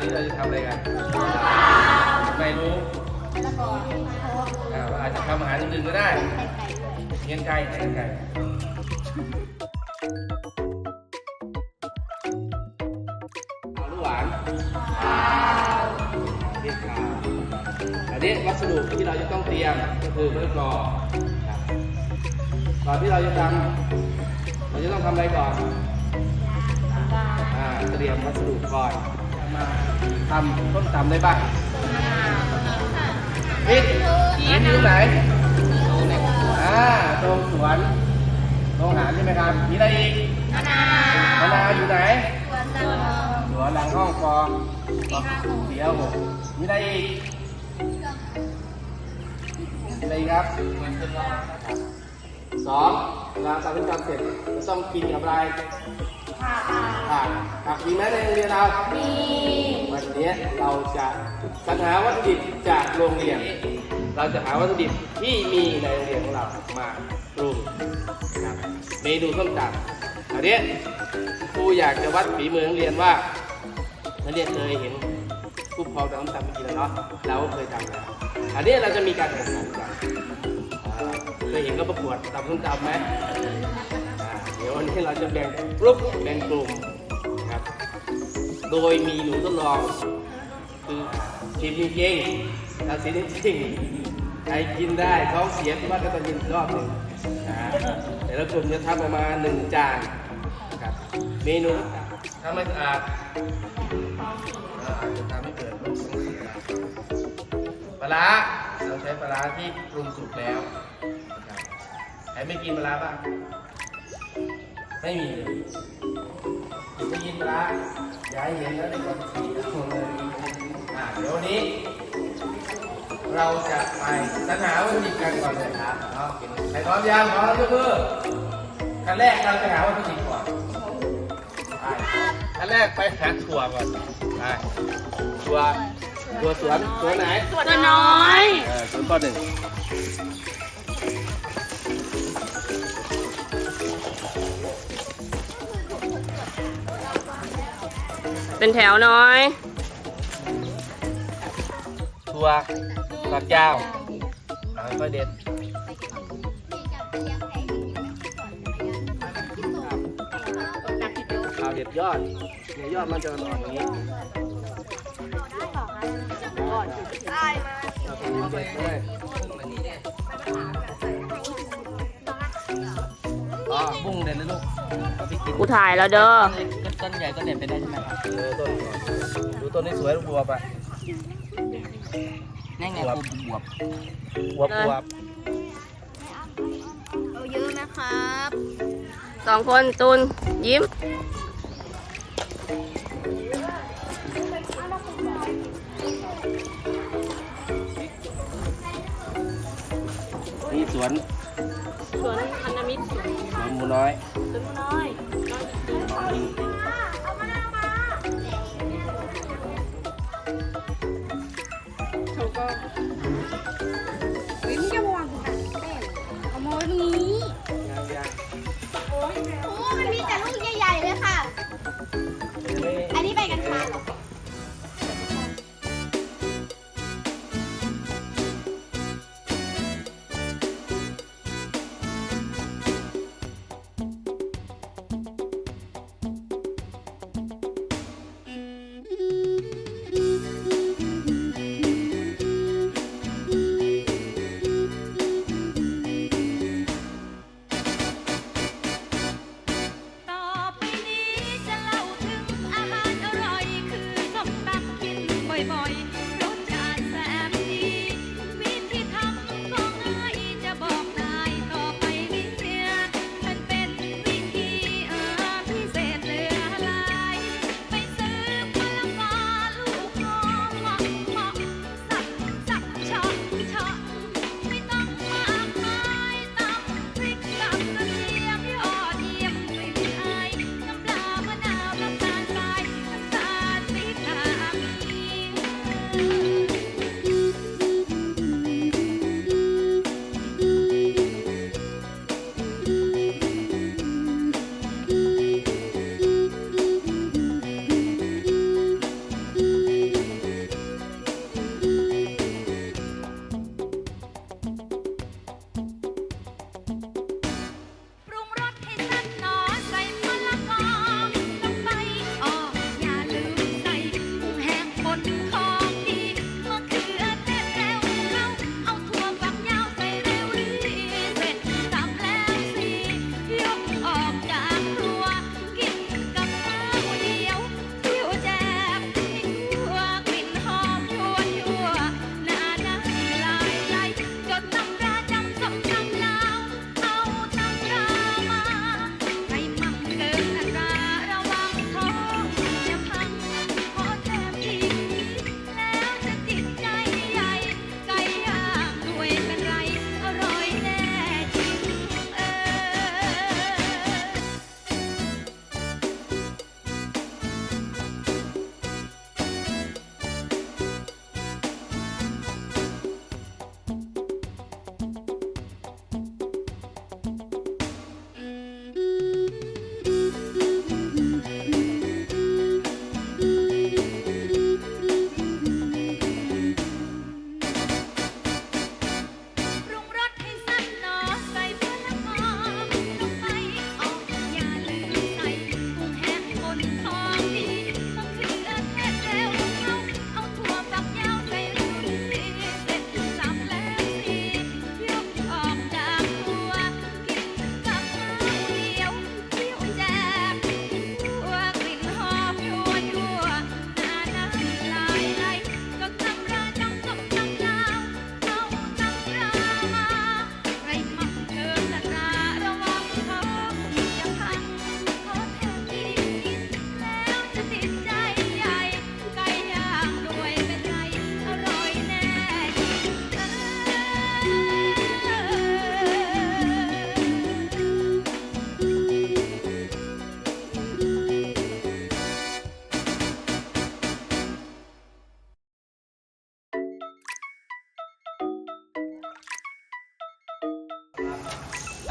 วันนี้เราจะทำอะไรกันไม่รู้ก็โค้กอ่าอาจจะทำอาหารอื่นๆก็ได้ไข่ไก่ด้เงี้ยไก่เงี้ยไก่ลูกหวานเรียกข่าวอันนี้วัสดุที่เราจะต้องเตรียมก็คือมะละกอก่อนที่เราจะทำเราจะต้องทำอะไรก่อนอ่าเตรียมวัสดุก่อน ทำต้มตำได้บ้างพริกหินอยู่ไหนอ่าตรงสวนโรงอาหารใช่ไหมครับมีอะไรอีกมะนาวมะนาวอยู่ไหนสวนตังโมสวนหลังห้องกองสี่ห้าหกเสียวหกมีอะไรอีกมีอะไรอีกครับ สองเวลาทำเป็นตำเสร็จจะต้องกินกับอะไรค่ะผักผักมีไหมในโรงเรียนเรามีวันนี้เราจะสรรหาวัตถุดิบจากโรงเรียน เราจะหาวัตถุดิบที่มีในโรงเรียนของเรามาปรุงนะครับเมนูส้มตำอันนี้ครูอยากจะวัดฝีมือนักเรียนว่านักเรียนเคยเห็นผู้ปกครองทำส้มตำเมื่อกี้แล้วเนาะเราก็เคยทำแล้วอันนี้เราจะมีการแข่งขันกันอ่า เคยเห็นก็ประกวดตำส้มตำไหมอ่าเดี๋ยววันนี้เราจะแบ่งกลุ่มแบ่งกลุ่มนะครับ โดยมีหนูทดลองคือชิมจริงๆตัดสินจริงๆใครกินได้ท้องเสียที่ว่าก็ต้องกินอีกรอบหนึ่งนะแต่ละกลุ่มจะทำประมาณหนึ่งจานนะครับเมนูถ้าไม่สะอาดเราอาจจะทำให้เกิดโรคท้องเสียปลาร้าเราใช้ปลาร้าที่ปรุงสุกแล้ว รไม่กินปลาร้าบ้าง ไม่มีเลยถึงได้ยินปลาย้ายเห็นแล้วในความสีนะคนเลยอ่าเดี๋ยววันนี้ เราจะไปสรรหาวัตถุดิบกันก่อนเลยครับเนาะใครพร้อมยังพร้อมยกมือขั้นแรกเราจะหาวัตถุดิบก่อนไปขั้นแรกไปหาถั่วก่อนไปถั่วถั่วสวนสวนไหนตัวน้อยเออสวนต้นหนึ่ง เป็นแถวน้อยถั่วฝักยาวเอาค่อยๆเด็ดเอาเด็ดยอดเนี่ยยอดมันจะอ่อนอย่างนี้ได้มาเราไปยืนเด็ดด้วย อ๋อบุ้งเด็ดเลยลูกเอาไปกินกูถ่ายแล้วเด้อ ต้นใหญ่ต้นเด็ดไปได้ใช่ไหมครับเออต้นดูต้นนี้สวยลูกบัวไปนั่นไงบวบครูบวบบัวบวบเอาเยอะนะครับสองคนตูนยิ้ม นี่สวนสวนพั มูน้อยสวนน้อยน้อย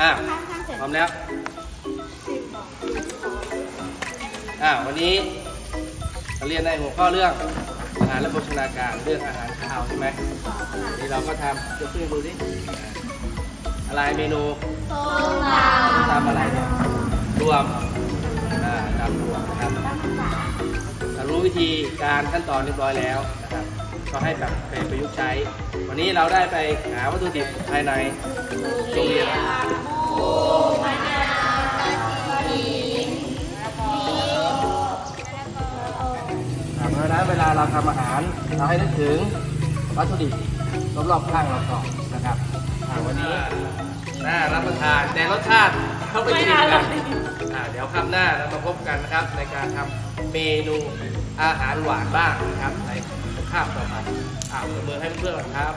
อะข้ามข้ามเสร็จพร้อมแล้ว อ่าวันนี้เราเรียนในหัวข้อเรื่องอาหารและโภชนาการเรื่องอาหารคาวใช่ไหมวันนี้เราก็ทำยกขึ้นดูดิอะไรเมนูโซดาตามอะไรเนี่ยรวมอ่าตามรวมนะครับเรารู้วิธีการขั้นตอนเรียบร้อยแล้วนะครับ ก็ให้แบบไปประยุกต์ใช้ วันนี้เราได้ไปหาวัตถุดิบภายในโรงเรียนครับเพราะฉะนั้นเวลาเราทำอาหาร เราให้นึกถึงวัตถุดิบรอบๆข้างเราก่อนนะครับวันนี้น่ารับประทานแต่รสชาติเข้าไปชิมกันเดี๋ยวครั้งหน้าเรามาพบกันนะครับในการทำเมนูอาหารหวานบ้างนะครับใข้ามต่อไปอ่าประเมินให้เพื่อนๆก่อนครับ